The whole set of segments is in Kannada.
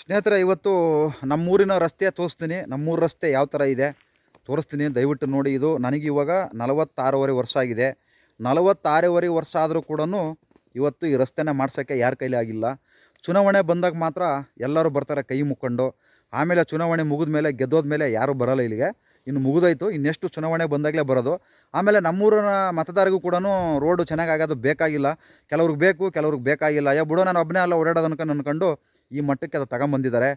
ಸ್ನೇಹಿತರೆ, ಇವತ್ತು ನಮ್ಮೂರಿನ ರಸ್ತೆ ತೋರಿಸ್ತೀನಿ. ನಮ್ಮೂರ ರಸ್ತೆ ಯಾವ ಥರ ಇದೆ ತೋರಿಸ್ತೀನಿ. ದಯವಿಟ್ಟು ನೋಡಿ. ಇದು ನನಗೆ ಇವಾಗ ನಲವತ್ತಾರೂವರೆ ವರ್ಷ ಆಗಿದೆ. ನಲವತ್ತಾರೂವರೆ ವರ್ಷ ಆದರೂ ಕೂಡ ಇವತ್ತು ಈ ರಸ್ತೆನ ಮಾಡ್ಸೋಕ್ಕೆ ಯಾರ ಕೈಲಿ ಆಗಿಲ್ಲ. ಚುನಾವಣೆ ಬಂದಾಗ ಮಾತ್ರ ಎಲ್ಲರೂ ಬರ್ತಾರೆ ಕೈ ಮುಕ್ಕೊಂಡು. ಆಮೇಲೆ ಚುನಾವಣೆ ಮುಗಿದ ಮೇಲೆ ಗೆದ್ದೋದ ಮೇಲೆ ಯಾರೂ ಬರಲ್ಲ ಇಲ್ಲಿಗೆ. ಇನ್ನು ಮುಗಿದೋಯ್ತು. ಇನ್ನೆಷ್ಟು ಚುನಾವಣೆ ಬಂದಾಗಲೇ ಬರೋದು. ಆಮೇಲೆ ನಮ್ಮೂರಿನ ಮತದಾರಿಗೂ ಕೂಡ ರೋಡು ಚೆನ್ನಾಗಾಗೋದು ಬೇಕಾಗಿಲ್ಲ. ಕೆಲವ್ರಿಗೆ ಬೇಕು, ಕೆಲವ್ರಿಗೆ ಬೇಕಾಗಿಲ್ಲ. ಯಾ ಬಿಡೋ, ನಾನು ಒಬ್ಬನೇ ಅಲ್ಲ, ಓಡಾಡೋದು ಅನ್ಕೊಂಡು ಅಂದ್ಕೊಂಡು ಈ ಮಟ್ಟಕ್ಕೆ ಅದು ತಗೊಂಬಂದಿದ್ದಾರೆ.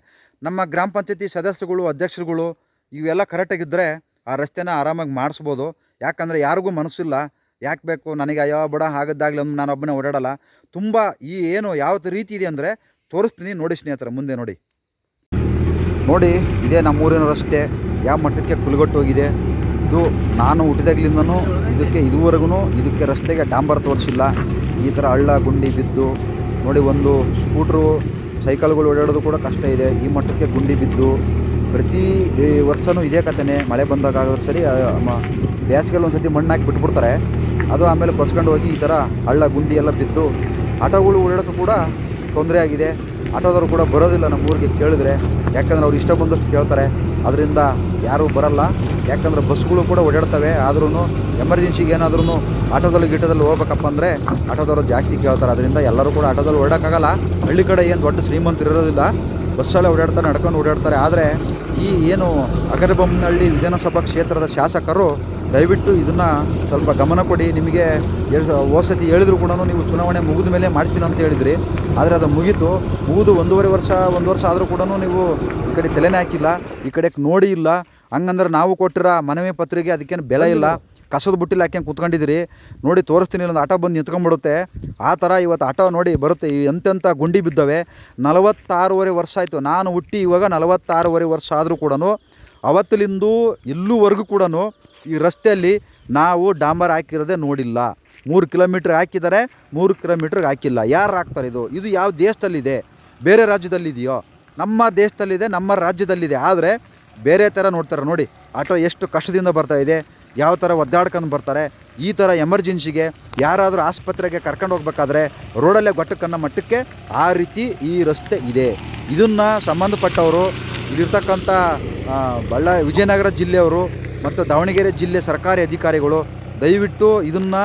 ನಮ್ಮ ಗ್ರಾಮ ಪಂಚಾಯತಿ ಸದಸ್ಯರುಗಳು, ಅಧ್ಯಕ್ಷರುಗಳು ಇವೆಲ್ಲ ಕರೆಕ್ಟಾಗಿದ್ದರೆ ಆ ರಸ್ತೆನ ಆರಾಮಾಗಿ ಮಾಡಿಸ್ಬೋದು. ಯಾಕಂದರೆ ಯಾರಿಗೂ ಮನಸ್ಸಿಲ್ಲ ಯಾಕೆ ಬೇಕು? ನನಗೆ ಅಯ್ಯೋ ಬಡ ಆಗದ್ದಾಗಲಿ ಅಂದ್ ನಾನು ಒಬ್ಬನೇ ಓಡಾಡಲ್ಲ. ತುಂಬ ಈ ಏನು ಯಾವ ರೀತಿ ಇದೆ ಅಂದರೆ ತೋರಿಸ್ತೀನಿ ನೋಡಿ ಸ್ನೇಹಿತರೆ, ಮುಂದೆ ನೋಡಿ. ನೋಡಿ, ಇದೇ ನಮ್ಮೂರಿನ ರಸ್ತೆ. ಯಾವ ಮಟ್ಟಕ್ಕೆ ಕುಲುಗಟ್ಟು ಹೋಗಿದೆ. ಇದು ನಾನು ಹುಟ್ಟಿದಾಗ್ಲಿಂದನೂ ಇದಕ್ಕೆ ಇದುವರೆಗೂ ಇದಕ್ಕೆ ರಸ್ತೆಗೆ ಡಾಂಬರ್ ತೋರಿಸಿಲ್ಲ. ಈ ಥರ ಹಳ್ಳ, ಗುಂಡಿ ಬಿದ್ದು ನೋಡಿ ಒಂದು ಸ್ಕೂಟ್ರು ಸೈಕಲ್ಗಳು ಓಡಾಡೋದು ಕೂಡ ಕಷ್ಟ ಇದೆ. ಈ ಮಟ್ಟಕ್ಕೆ ಗುಂಡಿ ಬಿದ್ದು ಪ್ರತಿ ವರ್ಷವೂ ಇದೇ ಕಥೆನೇ. ಮಳೆ ಬಂದಾಗ ಸರಿ ಬೇಸಿಗೆಲ್ಲ ಒಂದು ಸತಿ ಮಣ್ಣು ಹಾಕಿ ಬಿಟ್ಬಿಡ್ತಾರೆ. ಅದು ಆಮೇಲೆ ಕೊಚ್ಕೊಂಡು ಹೋಗಿ ಈ ಥರ ಹಳ್ಳ, ಗುಂಡಿ ಎಲ್ಲ ಬಿದ್ದು ಆಟೋಗಳು ಓಡಾಡೋದು ಕೂಡ ತೊಂದರೆ ಆಗಿದೆ. ಆಟೋದವರು ಕೂಡ ಬರೋದಿಲ್ಲ ನಮ್ಮ ಊರಿಗೆ ಕೇಳಿದ್ರೆ. ಯಾಕಂದ್ರೆ ಅವ್ರು ಇಷ್ಟ ಬಂದಷ್ಟು ಕೇಳ್ತಾರೆ. ಅದರಿಂದ ಯಾರೂ ಬರಲ್ಲ. ಯಾಕಂದ್ರೆ ಬಸ್ಗಳು ಕೂಡ ಓಡಾಡ್ತವೆ. ಆದ್ರೂ ಎಮರ್ಜೆನ್ಸಿಗೆ ಏನಾದ್ರೂ ಆಟೋದಲ್ಲಿ ಗಿಟದಲ್ಲಿ ಹೋಗ್ಬೇಕಪ್ಪ ಅಂದರೆ ಆಟೋದವರು ಜಾಸ್ತಿ ಕೇಳ್ತಾರೆ. ಅದರಿಂದ ಎಲ್ಲರೂ ಕೂಡ ಆಟೋದಲ್ಲಿ ಓಡಾಡೋಕ್ಕಾಗಲ್ಲ. ಹಳ್ಳಿ ಕಡೆ ಏನು ದೊಡ್ಡ ಶ್ರೀಮಂತರು ಇರೋದಿಲ್ಲ. ಬಸ್ಸಲ್ಲೇ ಓಡಾಡ್ತಾರೆ, ನಡ್ಕೊಂಡು ಓಡಾಡ್ತಾರೆ. ಆದರೆ ಈ ಏನು ಅಗರಬೊಮ್ಮನಹಳ್ಳಿ ವಿಧಾನಸಭಾ ಕ್ಷೇತ್ರದ ಶಾಸಕರು ದಯವಿಟ್ಟು ಇದನ್ನು ಸ್ವಲ್ಪ ಗಮನ ಕೊಡಿ. ನಿಮಗೆ ಓಸತಿ ಹೇಳಿದ್ರು ಕೂಡ ನೀವು ಚುನಾವಣೆ ಮುಗಿದ ಮೇಲೆ ಮಾಡ್ತೀನಿ ಅಂತ ಹೇಳಿದ್ರಿ. ಆದರೆ ಅದು ಮುಗೀತು. ಮುಗಿದು ಒಂದೂವರೆ ವರ್ಷ, ಒಂದು ವರ್ಷ ಆದರೂ ಕೂಡ ನೀವು ಈ ಕಡೆ ತಲೆನೇ ಹಾಕಿಲ್ಲ. ಈ ಕಡೆ ನೋಡಿ ಇಲ್ಲ. ಹಂಗಂದ್ರೆ ನಾವು ಕೊಟ್ಟಿರೋ ಮನವಿ ಪತ್ರಿಕೆ ಅದಕ್ಕೇನು ಬೆಲೆ ಇಲ್ಲ. ಕಸದ ಬುಟ್ಟಿಲಿ ಹಾಕ್ಯಂಗೆ ಕುತ್ಕೊಂಡಿದ್ದೀರಿ. ನೋಡಿ ತೋರಿಸ್ತೀನಿ ಒಂದು ಆಟೋ ಬಂದು ನಿಂತ್ಕೊಂಡ್ಬಿಡುತ್ತೆ. ಆ ಥರ ಇವತ್ತು ಆಟೋ ನೋಡಿ ಬರುತ್ತೆ. ಎಂತೆಂಥ ಗುಂಡಿ ಬಿದ್ದವೆ. ನಲವತ್ತಾರೂವರೆ ವರ್ಷ ಆಯಿತು. ನಾನು ಹುಟ್ಟಿ ಇವಾಗ ನಲವತ್ತಾರೂವರೆ ವರ್ಷ ಆದರೂ ಕೂಡ ಅವತ್ತಲಿಂದು ಇಲ್ಲೂವರೆಗೂ ಕೂಡ ಈ ರಸ್ತೆಯಲ್ಲಿ ನಾವು ಡಾಂಬರ್ ಹಾಕಿರೋದೇ ನೋಡಿಲ್ಲ. ಮೂರು ಕಿಲೋಮೀಟ್ರ್ ಹಾಕಿದ್ದಾರೆ, ಮೂರು ಕಿಲೋಮೀಟ್ರಿಗೆ ಹಾಕಿಲ್ಲ. ಯಾರು ಹಾಕ್ತಾರೆ ಇದು? ಇದು ಯಾವ ದೇಶದಲ್ಲಿದೆ? ಬೇರೆ ರಾಜ್ಯದಲ್ಲಿದೆಯೋ? ನಮ್ಮ ದೇಶದಲ್ಲಿದೆ, ನಮ್ಮ ರಾಜ್ಯದಲ್ಲಿದೆ. ಆದರೆ ಬೇರೆ ಥರ ನೋಡ್ತಾರೆ. ನೋಡಿ, ಆಟೋ ಎಷ್ಟು ಕಷ್ಟದಿಂದ ಬರ್ತಾ ಇದೆ, ಯಾವ ಥರ ಒದ್ದಾಡ್ಕೊಂಡು ಬರ್ತಾರೆ. ಈ ಥರ ಎಮರ್ಜೆನ್ಸಿಗೆ ಯಾರಾದರೂ ಆಸ್ಪತ್ರೆಗೆ ಕರ್ಕೊಂಡು ಹೋಗ್ಬೇಕಾದ್ರೆ ರೋಡಲ್ಲೇ ಗೊಟ್ಟಕ್ಕನ್ನೋ ಮಟ್ಟಕ್ಕೆ ಆ ರೀತಿ ಈ ರಸ್ತೆ ಇದೆ. ಇದನ್ನು ಸಂಬಂಧಪಟ್ಟವರು ಇಲ್ಲಿರ್ತಕ್ಕಂಥ ಬಳ್ಳಾರಿ ವಿಜಯನಗರ ಜಿಲ್ಲೆಯವರು ಮತ್ತು ದಾವಣಗೆರೆ ಜಿಲ್ಲೆ ಸರ್ಕಾರಿ ಅಧಿಕಾರಿಗಳು ದಯವಿಟ್ಟು ಇದನ್ನು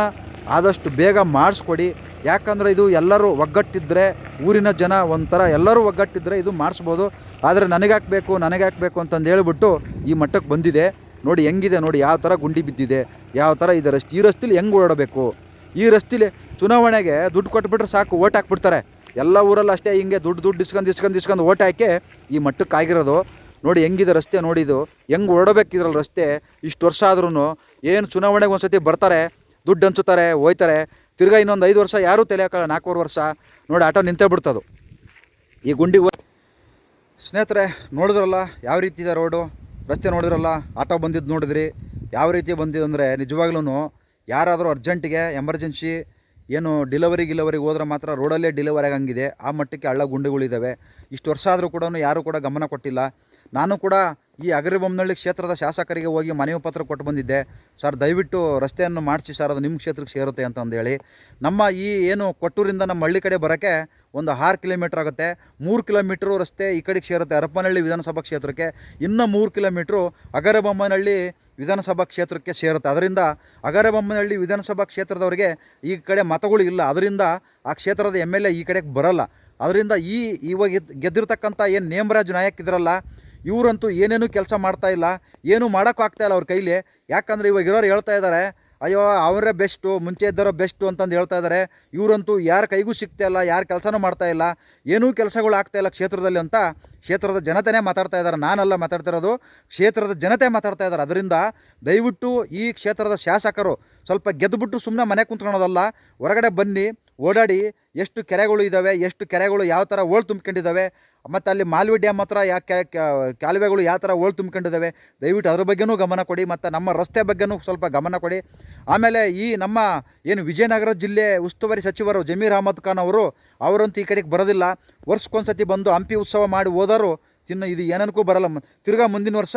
ಆದಷ್ಟು ಬೇಗ ಮಾಡಿಸ್ಕೊಡಿ. ಯಾಕಂದರೆ ಇದು ಎಲ್ಲರೂ ಒಗ್ಗಟ್ಟಿದ್ದರೆ ಊರಿನ ಜನ ಒಂಥರ ಎಲ್ಲರೂ ಒಗ್ಗಟ್ಟಿದ್ದರೆ ಇದು ಮಾಡಿಸ್ಬೋದು. ಆದರೆ ನನಗಾಕಬೇಕು ನನಗಾಕಬೇಕು ಅಂತಂದು ಹೇಳ್ಬಿಟ್ಟು ಈ ಮಟ್ಟಕ್ಕೆ ಬಂದಿದೆ. ನೋಡಿ ಹೆಂಗಿದೆ, ನೋಡಿ ಯಾವ ಥರ ಗುಂಡಿ ಬಿದ್ದಿದೆ, ಯಾವ ಥರ ಇದೆ ರಸ್ತೆ, ಈ ರಸ್ತೆಲಿ ಹೆಂಗೆ ಓಡಾಡಬೇಕು? ಈ ರಸ್ತೆಲಿ ಚುನಾವಣೆಗೆ ದುಡ್ಡು ಕೊಟ್ಬಿಟ್ರೆ ಸಾಕು, ಓಟ್ ಹಾಕ್ಬಿಡ್ತಾರೆ. ಎಲ್ಲ ಊರಲ್ಲಿ ಅಷ್ಟೇ ಹಿಂಗೆ ದುಡ್ಡು ದುಡ್ಡು ಇಸ್ಕೊಂಡು ಇಸ್ಕೊಂಡು ಇಸ್ಕೊಂಡು ಓಟ್ ಹಾಕಿ ಈ ಮಟ್ಟಕ್ಕೆ ಆಗಿರೋದು. ನೋಡಿ ಹೆಂಗಿದೆ ರಸ್ತೆ ನೋಡಿದು ಹೆಂಗೆ ಓಡಬೇಕಿದ್ರಲ್ಲ ರಸ್ತೆ? ಇಷ್ಟು ವರ್ಷ ಆದ್ರೂ ಏನು ಚುನಾವಣೆಗೆ ಒಂದು ಸತಿ ಬರ್ತಾರೆ, ದುಡ್ಡು ಹಂಚುತ್ತಾರೆ ಹೋಯ್ತಾರೆ. ತಿರ್ಗಾ ಇನ್ನೊಂದು ಐದು ವರ್ಷ ಯಾರೂ ತಲೆ ಹಾಕಲ್ಲ, ನಾಲ್ಕೂವರೆ ವರ್ಷ. ನೋಡಿ ಆಟೋ ನಿಂತೇ ಬಿಡ್ತದು. ಈ ಗುಂಡಿ ಸ್ನೇಹಿತರೆ, ನೋಡಿದ್ರಲ್ಲ ಯಾವ ರೀತಿ ಇದೆ ರೋಡು? ರಸ್ತೆ ನೋಡಿದ್ರಲ್ಲ? ಆಟೋ ಬಂದಿದ್ದು ನೋಡಿದ್ರಿ. ಯಾವ ರೀತಿ ಬಂದಿದೆ ಅಂದರೆ ನಿಜವಾಗ್ಲೂ ಯಾರಾದರೂ ಅರ್ಜೆಂಟಿಗೆ ಎಮರ್ಜೆನ್ಸಿ ಏನು ಡಿಲವರಿ ಗಿಲವರಿಗೆ ಹೋದ್ರೆ ಮಾತ್ರ ರೋಡಲ್ಲೇ ಡಿಲವರಿ ಆಗಂಗಿದೆ. ಆ ಮಟ್ಟಕ್ಕೆ ಹಳ್ಳ ಗುಂಡಿಗಳಿದ್ದಾವೆ ಇಷ್ಟು ವರ್ಷ ಆದರೂ ಕೂಡ ಯಾರೂ ಕೂಡ ಗಮನ ಕೊಟ್ಟಿಲ್ಲ. ನಾನು ಕೂಡ ಈ ಅಗರಿಬೊಮ್ಮನಹಳ್ಳಿ ಕ್ಷೇತ್ರದ ಶಾಸಕರಿಗೆ ಹೋಗಿ ಮನವಿ ಪತ್ರ ಕೊಟ್ಟು ಬಂದಿದ್ದೆ. ಸರ್, ದಯವಿಟ್ಟು ರಸ್ತೆಯನ್ನು ಮಾಡಿಸಿ ಸರ್, ಅದು ನಿಮ್ಮ ಕ್ಷೇತ್ರಕ್ಕೆ ಸೇರುತ್ತೆ ಅಂತಂದೇಳಿ ನಮ್ಮ ಈ ಏನು ಕೊಟ್ಟೂರಿಂದ ನಮ್ಮ ಹಳ್ಳಿ ಕಡೆ ಬರೋಕ್ಕೆ ಒಂದು ಆರು ಕಿಲೋಮೀಟ್ರ್ ಆಗುತ್ತೆ. ಮೂರು ಕಿಲೋಮೀಟ್ರು ರಸ್ತೆ ಈ ಕಡೆಗೆ ಸೇರುತ್ತೆ. ಹರಪನಹಳ್ಳಿ ವಿಧಾನಸಭಾ ಕ್ಷೇತ್ರಕ್ಕೆ ಇನ್ನೂ ಮೂರು ಕಿಲೋಮೀಟ್ರು ಅಗರಬೊಮ್ಮನಹಳ್ಳಿ ವಿಧಾನಸಭಾ ಕ್ಷೇತ್ರಕ್ಕೆ ಸೇರುತ್ತೆ. ಅದರಿಂದ ಅಗರಬೊಮ್ಮನಹಳ್ಳಿ ವಿಧಾನಸಭಾ ಕ್ಷೇತ್ರದವರಿಗೆ ಈ ಕಡೆ ಮತಗಳು ಇಲ್ಲ. ಅದರಿಂದ ಆ ಕ್ಷೇತ್ರದ ಎಂ ಎಲ್ ಎ ಈ ಕಡೆಗೆ ಬರೋಲ್ಲ. ಅದರಿಂದ ಈ ಇವಾಗ ಗೆದ್- ಗೆದ್ದಿರ್ತಕ್ಕಂಥ ಏನು ನೇಮರಾಜ್ ನಾಯಕ್ ಇದ್ರಲ್ಲ ಇವರಂತೂ ಏನೇನೂ ಕೆಲಸ ಮಾಡ್ತಾ ಇಲ್ಲ, ಏನೂ ಮಾಡೋಕ್ಕೂ ಆಗ್ತಾ ಇಲ್ಲ ಅವ್ರ ಕೈಲಿ. ಯಾಕಂದರೆ ಇವಾಗ ಇರೋರು ಹೇಳ್ತಾ ಇದ್ದಾರೆ, ಅಯ್ಯೋ ಅವರೇ ಬೆಸ್ಟು, ಮುಂಚೆ ಇದ್ದಾರೋ ಬೆಸ್ಟು ಅಂತಂದು ಹೇಳ್ತಾ ಇದ್ದಾರೆ. ಇವರಂತೂ ಯಾರ ಕೈಗೂ ಸಿಗ್ತಾ ಇಲ್ಲ, ಯಾರು ಕೆಲಸನೂ ಮಾಡ್ತಾ ಇಲ್ಲ, ಏನೂ ಕೆಲಸಗಳು ಇಲ್ಲ ಕ್ಷೇತ್ರದಲ್ಲಿ ಅಂತ ಕ್ಷೇತ್ರದ ಜನತೆನೇ ಮಾತಾಡ್ತಾ ಇದ್ದಾರೆ. ನಾನಲ್ಲ ಮಾತಾಡ್ತಿರೋದು, ಕ್ಷೇತ್ರದ ಜನತೆ ಮಾತಾಡ್ತಾ ಇದ್ದಾರೆ. ಅದರಿಂದ ದಯವಿಟ್ಟು ಈ ಕ್ಷೇತ್ರದ ಶಾಸಕರು ಸ್ವಲ್ಪ ಗೆದ್ದುಬಿಟ್ಟು ಸುಮ್ಮನೆ ಮನೆ ಕುಂತ್ಕೊಳೋದಲ್ಲ ಹೊರಗಡೆ ಬನ್ನಿ, ಓಡಾಡಿ, ಎಷ್ಟು ಕೆರೆಗಳು ಇದ್ದಾವೆ ಎಷ್ಟು ಕೆರೆಗಳು ಯಾವ ಥರ ಓಳ್ ತುಂಬ್ಕೊಂಡಿದ್ದಾವೆ ಮತ್ತು ಅಲ್ಲಿ ಮಾಲ್ವಿ ಡ್ಯಾಮ್ ಹತ್ರ ಯಾ ಕಾಲುವೆಗಳು ಯಾವ ಥರ ಓಳ್ ತುಂಬಿಕೊಂಡಿದ್ದಾವೆ, ದಯವಿಟ್ಟು ಅದ್ರ ಬಗ್ಗೆನೂ ಗಮನ ಕೊಡಿ, ಮತ್ತು ನಮ್ಮ ರಸ್ತೆ ಬಗ್ಗೆನೂ ಸ್ವಲ್ಪ ಗಮನ ಕೊಡಿ. ಆಮೇಲೆ ಈ ನಮ್ಮ ಏನು ವಿಜಯನಗರ ಜಿಲ್ಲೆ ಉಸ್ತುವಾರಿ ಸಚಿವರು ಜಮೀರ್ ಅಹಮದ್ ಖಾನ್ ಅವರು, ಅವರಂತೂ ಈ ಕಡೆಗೆ ಬರೋದಿಲ್ಲ. ವರ್ಷಕ್ಕೊಂದ್ಸತಿ ಬಂದು ಹಂಪಿ ಉತ್ಸವ ಮಾಡಿ ಹೋದರು. ತಿನ್ನು ಇದು ಏನಕ್ಕೂ ಬರಲ್ಲ. ತಿರ್ಗ ಮುಂದಿನ ವರ್ಷ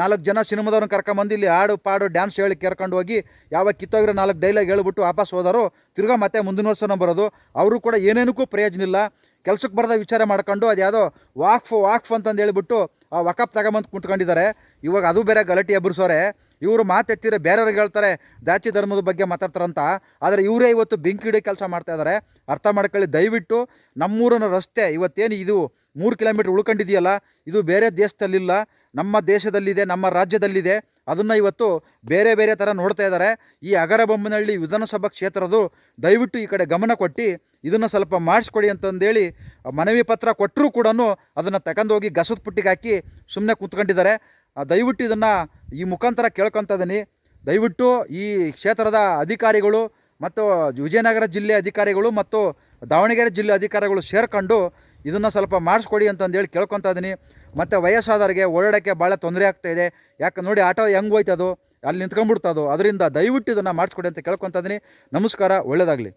ನಾಲ್ಕು ಜನ ಸಿನಿಮಾದವ್ರನ್ನ ಕರ್ಕೊಂಬಂದು ಇಲ್ಲಿ ಹಾಡು, ಪಾಡು ಡ್ಯಾನ್ಸ್ ಹೇಳಿ ಕೇರ್ಕೊಂಡು ಹೋಗಿ, ಯಾವಾಗ ಕಿತ್ತೋಗಿರೋ ನಾಲ್ಕು ಡೈಲಾಗ್ ಹೇಳ್ಬಿಟ್ಟು ವಾಪಸ್ ಹೋದರು. ತಿರ್ಗಾ ಮತ್ತೆ ಮುಂದಿನ ವರ್ಷನ ಬರೋದು. ಅವರು ಕೂಡ ಏನೇನಕ್ಕೂ ಪ್ರಯೋಜನ ಇಲ್ಲ. ಕೆಲ್ಸಕ್ಕೆ ಬರದ ವಿಚಾರ ಮಾಡ್ಕೊಂಡು ಅದು ಯಾವುದೋ ವಾಕ್ಫು, ವಾಕ್ಫ್ ಅಂತಂದು ಹೇಳ್ಬಿಟ್ಟು ಆ ವಕಪ್ ತಗೊಂಬಂದು ಕುಂತ್ಕೊಂಡಿದ್ದಾರೆ. ಇವಾಗ ಅದು ಬೇರೆ ಗಲಾಟೆ ಎಬ್ಬರಿಸೋರೆ ಇವರು ಮಾತೆತ್ತಿದ್ರೆ ಬೇರೆಯವ್ರಿಗೆ ಹೇಳ್ತಾರೆ, ಜಾತಿ ಧರ್ಮದ ಬಗ್ಗೆ ಮಾತಾಡ್ತಾರಂತ. ಆದರೆ ಇವರೇ ಇವತ್ತು ಬೆಂಕಿ ಹಿಡಿಯೋ ಕೆಲಸ ಮಾಡ್ತಾ ಇದ್ದಾರೆ. ಅರ್ಥ ಮಾಡ್ಕೊಳ್ಳಿ, ದಯವಿಟ್ಟು ನಮ್ಮೂರಿನ ರಸ್ತೆ ಇವತ್ತೇನು ಇದು ಮೂರು ಕಿಲೋಮೀಟ್ರ್ ಉಳ್ಕೊಂಡಿದೆಯಲ್ಲ, ಇದು ಬೇರೆ ದೇಶದಲ್ಲಿಲ್ಲ, ನಮ್ಮ ದೇಶದಲ್ಲಿದೆ, ನಮ್ಮ ರಾಜ್ಯದಲ್ಲಿದೆ. ಅದನ್ನು ಇವತ್ತು ಬೇರೆ ಬೇರೆ ಥರ ನೋಡ್ತಾ ಇದ್ದಾರೆ. ಈ ಅಗರಬೊಮ್ಮನಹಳ್ಳಿ ವಿಧಾನಸಭಾ ಕ್ಷೇತ್ರದ್ದು ದಯವಿಟ್ಟು ಈ ಕಡೆ ಗಮನ ಕೊಟ್ಟು, ಇದನ್ನು ಸ್ವಲ್ಪ ಮಾಡಿಸ್ಕೊಡಿ ಅಂತಂದೇಳಿ ಮನವಿ ಪತ್ರ ಕೊಟ್ಟರೂ ಕೂಡ ಅದನ್ನು ತಗೊಂಡೋಗಿ ಗಸದ ಪುಟ್ಟಿಗೆ ಹಾಕಿ ಸುಮ್ಮನೆ ಕೂತ್ಕೊಂಡಿದ್ದಾರೆ. ದಯವಿಟ್ಟು ಇದನ್ನು ಈ ಮುಖಾಂತರ ಕೇಳ್ಕೊತ ಇದ್ದೀನಿ ದಯವಿಟ್ಟು ಈ ಕ್ಷೇತ್ರದ ಅಧಿಕಾರಿಗಳು ಮತ್ತು ವಿಜಯನಗರ ಜಿಲ್ಲೆ ಅಧಿಕಾರಿಗಳು ಮತ್ತು ದಾವಣಗೆರೆ ಜಿಲ್ಲೆ ಅಧಿಕಾರಿಗಳು ಸೇರ್ಕೊಂಡು ಇದನ್ನು ಸ್ವಲ್ಪ ಮಾಡಿಸ್ಕೊಡಿ ಅಂತಂದೇಳಿ ಕೇಳ್ಕೊತ ಇದ್ದೀನಿ ಮತ್ತು ವಯಸ್ಸಾದವ್ರಿಗೆ ಓಡಾಡೋಕ್ಕೆ ಭಾಳ ತೊಂದರೆ ಇದೆ. ಯಾಕೆ ನೋಡಿ ಆಟೋ ಹೆಂಗೆ ಹೋಯ್ತದು, ಅಲ್ಲಿ ನಿಂತ್ಕೊಂಡ್ಬಿಡ್ತದು, ಅದರಿಂದ ದಯವಿಟ್ಟು ಇದನ್ನು ಮಾಡಿಸ್ಕೊಡಿ ಅಂತ ಕೇಳ್ಕೊತ ಇದ್ದೀನಿ ನಮಸ್ಕಾರ ಒಳ್ಳೆಯದಾಗಲಿ